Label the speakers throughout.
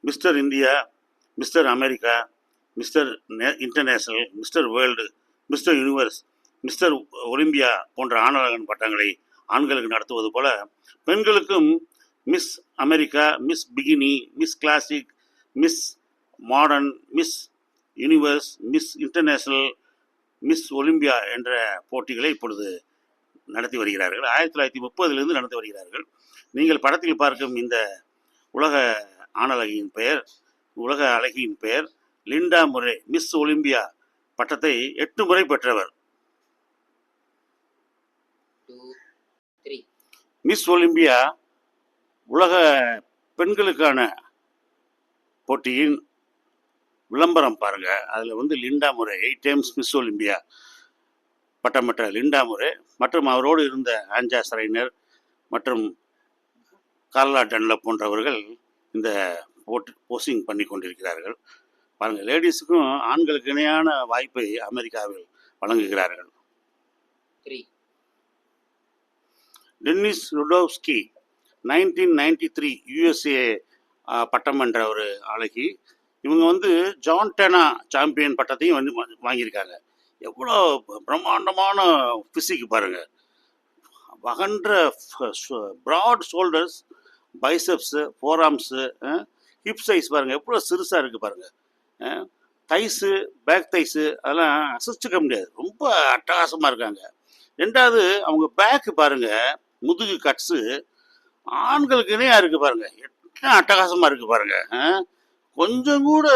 Speaker 1: Mister India mister America mister international mister world mister universe mister Olympia போன்ற ஆணவகன் பட்டங்களை ஆண்களுக்கு நடத்துவது போல பெண்களுக்கும் miss America miss bikini miss classic miss modern miss universe miss international miss Olympia என்ற போட்டிகளை இப்பொழுது நடத்தி வருகிறார்கள். ஆயிரத்தி தொள்ளாயிரத்தி முப்பதிலிருந்து நடத்தி வருகிறார்கள். நீங்கள் படத்தில் பார்க்கும் இந்த உலக ஆணழகியின் பெயர் உலக அழகியின் பெயர் லிண்டா முரே மிஸ் ஒலிம்பியா பட்டத்தை எட்டு முறை பெற்றவர். மிஸ் ஒலிம்பியா உலக பெண்களுக்கான போட்டியின் விளம்பரம் பாருங்க. அதில் வந்து லிண்டா முறை எயிட் டைம்ஸ் மிஸ் ஒலிம்பியா பட்டம் பெற்ற லிண்டா முறை மற்றும் அவரோடு இருந்த ஆஞ்சா சரைனர் மற்றும் கார்லா டன்லப் போன்றவர்கள் இந்த போட்டு போஸ்டிங் பண்ணி கொண்டிருக்கிறார்கள். பாருங்கள் லேடிஸுக்கும் ஆண்களுக்கு இணையான வாய்ப்பை அமெரிக்காவில் வழங்குகிறார்கள். Denise Rutkowski nineteen ninety three USA பட்டம் என்ற ஒரு அழகி. இவங்க வந்து ஜான் டெனா சாம்பியன் பட்டத்தையும் வந்து வாங்கியிருக்காங்க. எவ்வளோ பிரம்மாண்டமான ஃபிசிக் பாருங்கள் வகன்ற broad shoulders biceps forearms hip size பாருங்கள் எவ்வளோ சிறுசாக இருக்குது பாருங்கள் தைஸு பேக் தைஸு அதெல்லாம் அசைச்சிக்க முடியாது. ரொம்ப அட்டகாசமாக இருக்காங்க. ரெண்டாவது அவங்க பேக்கு பாருங்கள் முதுகு கட்ஸு ஆண்களுக்கு இணையாக இருக்குது பாருங்கள் எத்தனை அட்டகாசமாக இருக்குது பாருங்கள் கொஞ்சம் கூட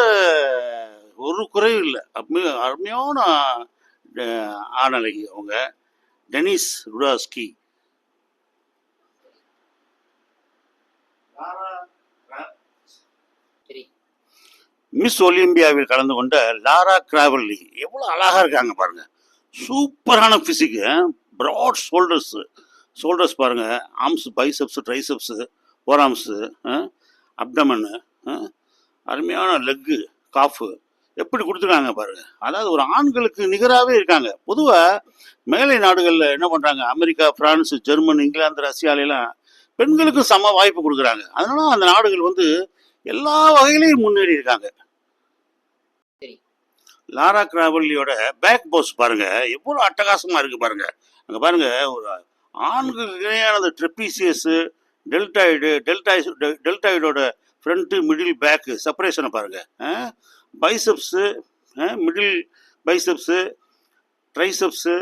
Speaker 1: ஒரு குறையும் இல்லை. அருமையா அருமையான அஹ், அவங்க. டெனிஸ் ருடாஸ்கி
Speaker 2: த்ரீ
Speaker 1: மிஸ் ஒலிம்பியாவில் கலந்து கொண்ட லாரா கிராவல்லி. எவ்வளோ அழகாக இருக்காங்க பாருங்க. சூப்பரான ஃபிசிக்கு ப்ராட் ஷோல்டர்ஸு ஷோல்டர்ஸ் பாருங்க. Arms biceps triceps forearms abdomen அருமையான லெக்கு காஃபு எப்படி கொடுத்துருக்காங்க பாருங்கள் அதாவது ஒரு ஆண்களுக்கு நிகராகவே இருக்காங்க. பொதுவாக மேலை நாடுகளில் என்ன பண்ணுறாங்க அமெரிக்கா ஃப்ரான்ஸ் ஜெர்மன் இங்கிலாந்து ரஷ்யாலெலாம் பெண்களுக்கு சம வாய்ப்பு கொடுக்குறாங்க. அதனால அந்த நாடுகள் வந்து எல்லா வகையிலையும் முன்னேறி இருக்காங்க. லாரா கிராவல்லியோட பேக் போஸ் பாருங்க. எவ்வளோ அட்டகாசமாக இருக்கு பாருங்க. அங்கே பாருங்க ஒரு ஆண்களுக்கு இணையானது ட்ரெப்பீசியஸு டெல்டாய்டு டெல்டாய் டெல்டாய்டோட ஃப்ரண்ட்டு மிடில் பேக்கு செப்பரேஷனை பாருங்க. Biceps middle biceps triceps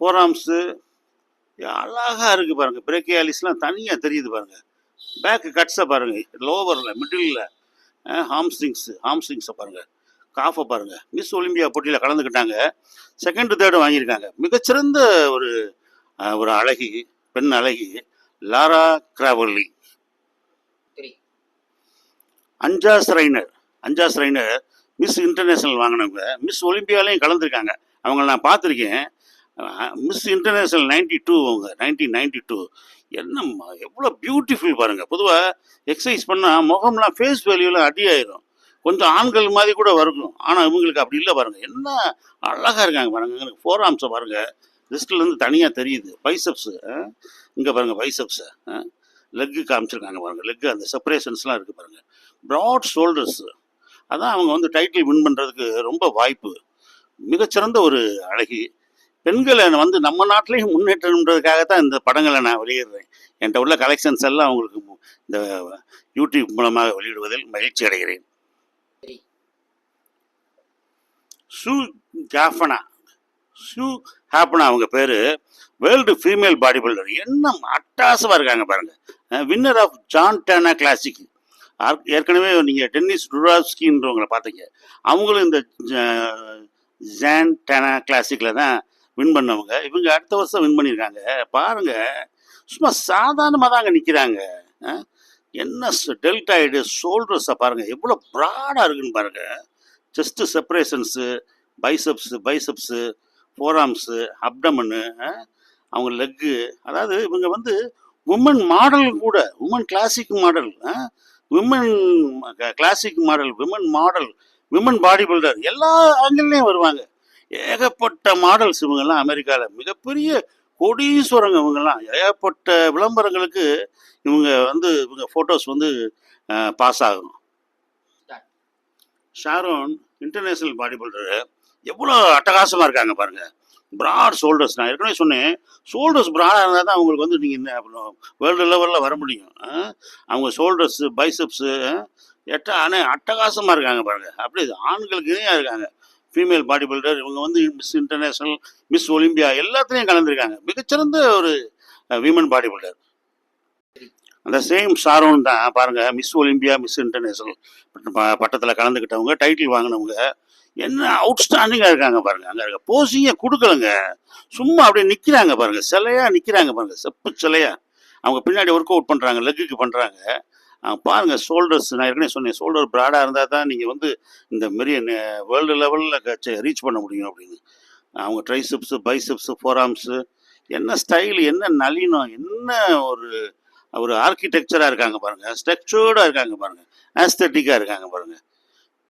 Speaker 1: forearms அழகாக இருக்கு பாருங்கள் பிரேக்கியாலிஸ்லாம் தனியாக தெரியுது பாருங்கள் பேக்கு கட்ஸை பாருங்கள் லோவரில் மிடிலில் ஹாம்ஸ்டிங்ஸு ஹாம்ஸ்டிங்ஸை பாருங்கள் காஃபை பாருங்க. மிஸ் ஒலிம்பியா போட்டியில் கலந்துக்கிட்டாங்க. செகண்ட் தேர்டு வாங்கியிருக்காங்க. மிகச்சிறந்த ஒரு ஒரு அழகி பெண் அழகி Laura Creavalle
Speaker 2: three
Speaker 1: Anja Schreiner Anja Schreiner miss international வாங்கினவங்க. மிஸ் ஒலிம்பியாலையும் கலந்துருக்காங்க. அவங்கள நான் பார்த்துருக்கேன். மிஸ் இன்டர்நேஷனல் நைன்டி டூ அவங்க நைன்டீன் நைன்டி டூ என்ன எவ்வளோ பியூட்டிஃபுல் பாருங்கள் பொதுவாக எக்ஸசைஸ் பண்ணால் முகம்லாம் ஃபேஸ் வேல்யூலாம் அடியாயிரும் கொஞ்சம் ஆண்கள் மாதிரி கூட இருக்கும் ஆனால் இவங்களுக்கு அப்படி இல்லை பாருங்கள் என்ன அழகாக இருக்காங்க பாருங்கள் எனக்கு ஃபோர் ஆம்ஸை பாருங்கள் ரிஸ்ட்லேருந்து தனியாக தெரியுது. பைசப்ஸு இங்கே பாருங்கள் பைசப்ஸு லெக்கு காமிச்சிருக்காங்க பாருங்கள் லெக்கு அந்த செப்பரேஷன்ஸ்லாம் இருக்குது பாருங்கள் ப்ராட் ஷோல்டர்ஸு அதான் அவங்க வந்து டைட்டில் வின் பண்ணுறதுக்கு ரொம்ப வாய்ப்பு. மிகச்சிறந்த ஒரு அழகி. பெண்களை வந்து நம்ம நாட்டிலையும் முன்னேற்றம்ன்றதுக்காக தான் இந்த படங்களை நான் வெளியிடுறேன். என்கிட்ட உள்ள கலெக்ஷன்ஸ் எல்லாம் அவங்களுக்கு இந்த யூடியூப் மூலமாக வெளியிடுவதில் மகிழ்ச்சி அடைகிறேன்
Speaker 2: த்ரீ
Speaker 1: ஷூ ஜாஃபனா ஷூ ஹாப்பனா அவங்க பேர். வேர்ல்டு ஃபீமேல் பாடி பில்டர் என்ன அட்டாசமாக இருக்காங்க பாருங்கள் winner of Jan Tana classic ஏற்கனவே நீங்கள் டென்னிஸ் டுராஸ்கின்றவங்களை பார்த்தீங்க. அவங்களும் இந்த ஜான் டேனா கிளாசிக்கில் தான் வின் பண்ணவங்க. இவங்க அடுத்த வருஷம் வின் பண்ணியிருக்காங்க. பாருங்கள் சும்மா சாதாரணமாக தாங்க நிற்கிறாங்க என்ன டெல்டாய்டு ஷோல்டர்ஸை பாருங்கள் எவ்வளோ ப்ராடாக இருக்குன்னு பாருங்கள் chest separations biceps biceps forearms abdomen அவங்க லெக்கு அதாவது இவங்க வந்து உமன் மாடல் கூட woman classic model women classic model women model women body builder எல்லா ஆங்கிள்லேயும் வருவாங்க. ஏகப்பட்ட மாடல்ஸ் இவங்கெல்லாம் அமெரிக்காவில் மிகப்பெரிய கோடீஸ்வரங்க இவங்கெல்லாம். ஏகப்பட்ட விளம்பரங்களுக்கு இவங்க வந்து இவங்க ஃபோட்டோஸ் வந்து eh, பாஸ் ஆகும். ஷாரோன் இன்டர்நேஷ்னல் பாடி பில்டரு எவ்வளோ அட்டகாசமாக இருக்காங்க பாருங்கள் ப்ராட் ஷோல்டர்ஸ் நான் ஏற்கனவே சொன்னேன். ஷோல்டர்ஸ் ப்ராடாக இருந்தால் தான் அவங்களுக்கு வந்து நீங்கள் என்ன வேர்ல்டு லெவலில் வர முடியும். ஆ? அவங்க ஷோல்டர்ஸு பைசப்ஸு எட்ட ஆனால் அட்டகாசமாக இருக்காங்க பாருங்கள் அப்படி ஆண்களுக்கு இணையாக இருக்காங்க. ஃபீமேல் பாடி பில்டர் இவங்க வந்து மிஸ் இன்டர்நேஷ்னல் மிஸ் ஒலிம்பியா எல்லாத்துலேயும் கலந்துருக்காங்க. மிகச்சிறந்த ஒரு விமன் பாடி பில்டர் அந்த சேம் ஷாரோன் தான். பாருங்க மிஸ் ஒலிம்பியா மிஸ் இன்டர்நேஷனல் பட்டத்தில் கலந்துக்கிட்டவங்க டைட்டில் வாங்கினவங்க என்ன அவுட்ஸ்டாண்டிங்காக இருக்காங்க பாருங்க. அங்கே இருக்க போசிங்க கொடுக்கலங்க. சும்மா அப்படியே நிற்கிறாங்க பாருங்க. சிலையா நிற்கிறாங்க பாருங்க. செப்பு சிலையா. அவங்க பின்னாடி ஒர்க் அவுட் பண்ணுறாங்க லெக்குக்கு பண்ணுறாங்க பாருங்க ஷோல்டர்ஸ் நான் ஏற்கனவே சொன்னேன் ஷோல்டர் ப்ராடாக இருந்தால் தான் நீங்கள் வந்து இந்த மாரி வேர்ல்டு லெவலில் ரீச் பண்ண முடியும் அப்படின்னு. அவங்க ட்ரைசிப்ஸு பைசப்ஸு ஃபோராம்ஸு என்ன ஸ்டைல் என்ன நளினம் என்ன ஒரு ஒரு ஆர்கிடெக்சராக இருக்காங்க பாருங்க ஸ்ட்ரக்சர்டாக இருக்காங்க பாருங்க ஆஸ்தட்டிக்காக இருக்காங்க பாருங்க.